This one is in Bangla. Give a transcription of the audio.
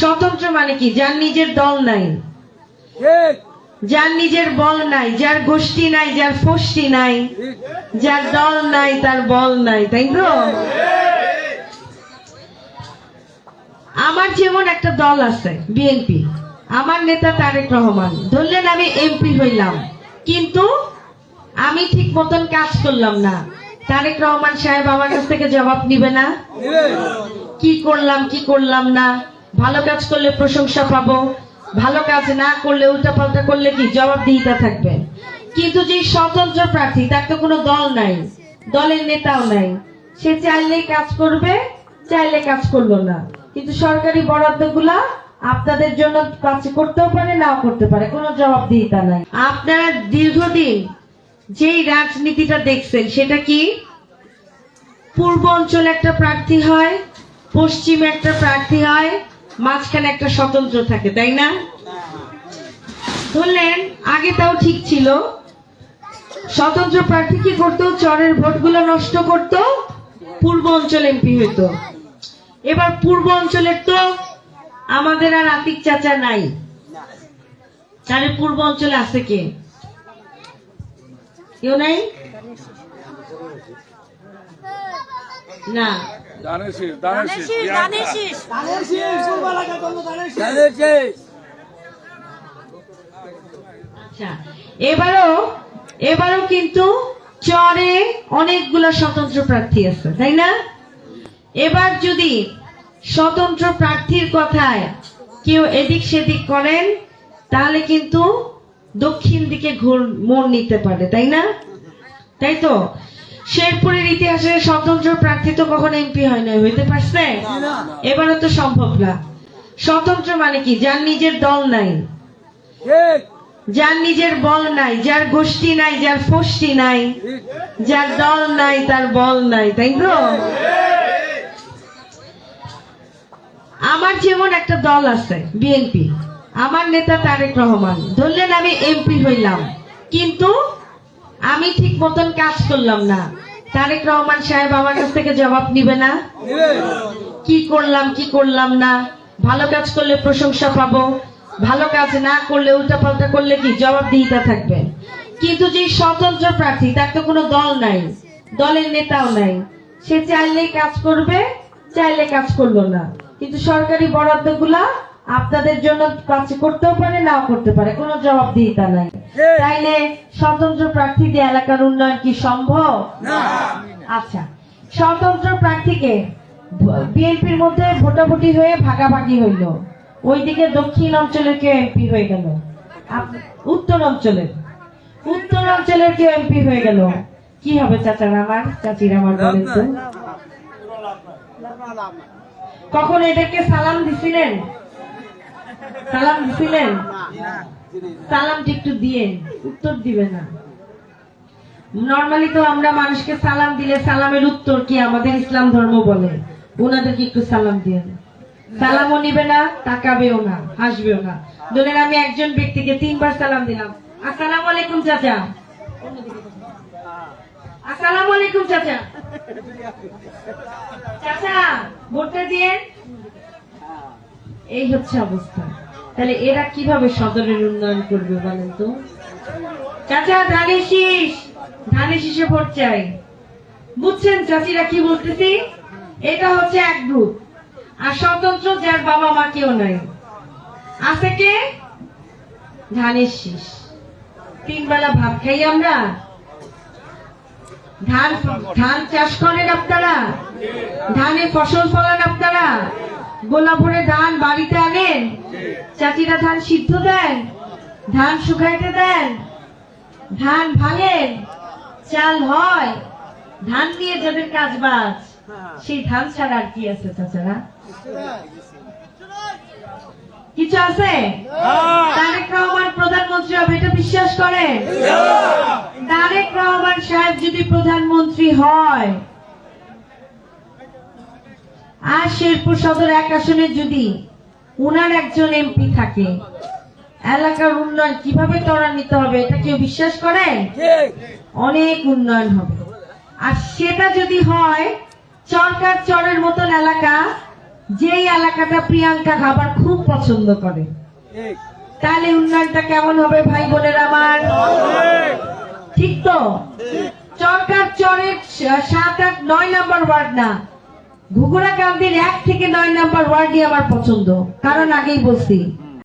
স্বতন্ত্র মানে কি? যার নিজের দল নাই। যার নিজের বল নাই যার গোষ্ঠী নাই যার ফষ্টি নাই যার দল নাই তার বল নাই তাই তো? আমার যেমন একটা দল আছে বিএনপি আমার নেতা তারেক রহমান। ধরলেন আমি এমপি হইলাম কিন্তু আমি ঠিক মতন কাজ করলাম না। তারেক রহমান সাহেব আমার কাছ থেকে জবাব নিবে না। কি করলাম কি করলাম না? ভালো কাজ করলে প্রশংসা পাবো, ভালো কাজ না করলে উল্টাপাল্টা করলে কি জবাবদিহিতা থাকবে? কিন্তু যে স্বতন্ত্র প্রার্থী, তার তো কোনো দল নাই, দলের নেতাও নাই। সে চাইলেই কাজ করবে, চাইলে কাজ করল না। কিন্তু সরকারি বরাদ্দগুলা আপনাদের জন্য কাজ করতেও পারে, নাও করতে পারে, কোনো জবাবদিহিতা নাই। আপনারা দীর্ঘদিন যেই রাজনীতিটা দেখছেন, সেটা কি? পূর্ব অঞ্চলে একটা প্রার্থী হয়, পশ্চিমে একটা প্রার্থী হয় মাঝখানে একটা স্বতন্ত্র থাকে, তাই না? ধরলেন আগে তাও ঠিক ছিল। স্বতন্ত্র প্রার্থী কি করতো? চরের ভোটগুলো নষ্ট করত, পূর্ব অঞ্চল এমপি হইতো। এবার পূর্ব অঞ্চলের তো আমাদের আর আতিক চাচা নাই। তাহলে পূর্ব অঞ্চলে আছে কে? কেউ নাই? না। দানেশিস দানেশিস দানেশিস দানেশিস দানেশিস আচ্ছা এবারও এবারও কিন্তু চরে অনেকগুলো স্বতন্ত্র প্রার্থী আছে তাই না? এবার যদি স্বতন্ত্র প্রার্থীর কথায় কেউ এদিক সেদিক করেন তাহলে কিন্তু দক্ষিণ দিকে ঘুর মোড় নিতে পারে তাই না? তাই তো? শেরপুরের ইতিহাসে স্বতন্ত্র প্রার্থী তো কখনো এমপি হয় না হইতে পারছে? এবারও তো সম্ভব না। স্বতন্ত্র মানে কি? যার নিজের দল নাই। যার নিজের বল নাই যার গোষ্ঠী নাই যার ফষ্টি নাই যার দল নাই তার বল নাই তাই তো? আমার যেমন একটা দল আছে বিএনপি আমার নেতা তারেক রহমান ধরলেন আমি এমপি হইলাম। কিন্তু আমি ঠিক মতন কাজ করলাম না। তারেক রহমান সাহেব আমার কাছ থেকে জবাব নিবে না। কি করলাম কি করলাম না? ভালো কাজ করলে প্রশংসা পাবো। ভালো কাজ না করলে উল্টাপাল্টা করলে কি? জবাব জবাবদিহিতা থাকবে। কিন্তু যে স্বতন্ত্র প্রার্থী তার তো কোনো দল নাই। দলের নেতাও নাই। সে চাইলেই কাজ করবে চাইলে কাজ করল না। কিন্তু সরকারি বরাদ্দগুলা আপনাদের জন্য কাজ করতেও পারে নাও করতে পারে কোনো জবাবদিহিতা নাই। তাইলে স্বতন্ত্র প্রার্থী দিয়ে এলাকার উন্নয়ন কি সম্ভব? আচ্ছা স্বতন্ত্র প্রার্থীকে বিএনপির মধ্যে ভোটাভুটি হয়ে ভাগাভাগি হইল। ওইদিকে দক্ষিণ অঞ্চলের কেউ এমপি হয়ে গেল। উত্তর অঞ্চলের। উত্তর অঞ্চলের কেউ এমপি হয়ে গেল। কি হবে চাচার আমার চাচির আমার বলেন তো। কখন এদেরকে সালাম দিছিলেন? সালাম দিছিলেন? সালামটা একটু দিয়ে, উত্তর দিবে না। নর্মালি তো আমরা মানুষকে সালাম দিলে সালামের উত্তর কি আমাদের ইসলাম ধর্ম বলে? ওনাদেরকে একটু সালাম দিয়ে সালামও নিবে না, তাকাবেও না, হাসবেও না। ধরেন আমি একজন ব্যক্তিকে তিনবার সালাম দিলাম। আসসালামু আলাইকুম, চাচা। আসসালামু আলাইকুম, চাচা। চাচা, ভোটটা দিয়ে। এই হচ্ছে অবস্থা। তাহলে এরা কীভাবে সদরের উন্নয়ন করবে বলেন তো? চাচা, ধানের শীষ। ধানের শীষে ভোট চাই। বুঝছেন চাচিরা কি বলতেছি? এটা হচ্ছে এক গ্রুপ আর স্বতন্ত্র যার বাবা মা কেউ নাই। আছে কে? ধানের শীষ। তিন বেলা ভাত খাই আমরা? ধান ধান চাষ করেন আপনারা? ধানে ফসল ফলান আপনারা? গোলা ভরে ধান বাড়িতে আনেন? চাচিরা ধান সিদ্ধ দেন? ধান শুকাইতে দেন? ধান ভাঙেন? চাল হয়? ধান দিয়ে যাদের কাজ বাজ সেই ধান ছাড়া আর কি আছে চাচারা? কিছু আছে? তারেক রহমান প্রধানমন্ত্রী হবে এটা বিশ্বাস করেন? তারেক রহমান সাহেব যদি প্রধানমন্ত্রী হয় আর শেরপুর সদর এক আসনে যদি ওনার একজন এমপি থাকে, এলাকার উন্নয়ন কীভাবে ত্বরান্বিত হবে এটা কেউ বিশ্বাস করে? অনেক উন্নয়ন হবে। আর সেটা যদি হয়, চরকার চরের মতন এলাকা, যেই এলাকাটা প্রিয়াঙ্কা খাবার খুব পছন্দ করে। তাহলে উন্নয়নটা কেমন হবে ভাই বোনের আমার? ঠিক তো? চরকার চরের সাত আট নয় নম্বর ওয়ার্ড না? ঘুঘুরা কান্দির এক থেকে নয় নাম্বার ওয়ার্ডই আমার পছন্দ। কারণ আগেই বলছি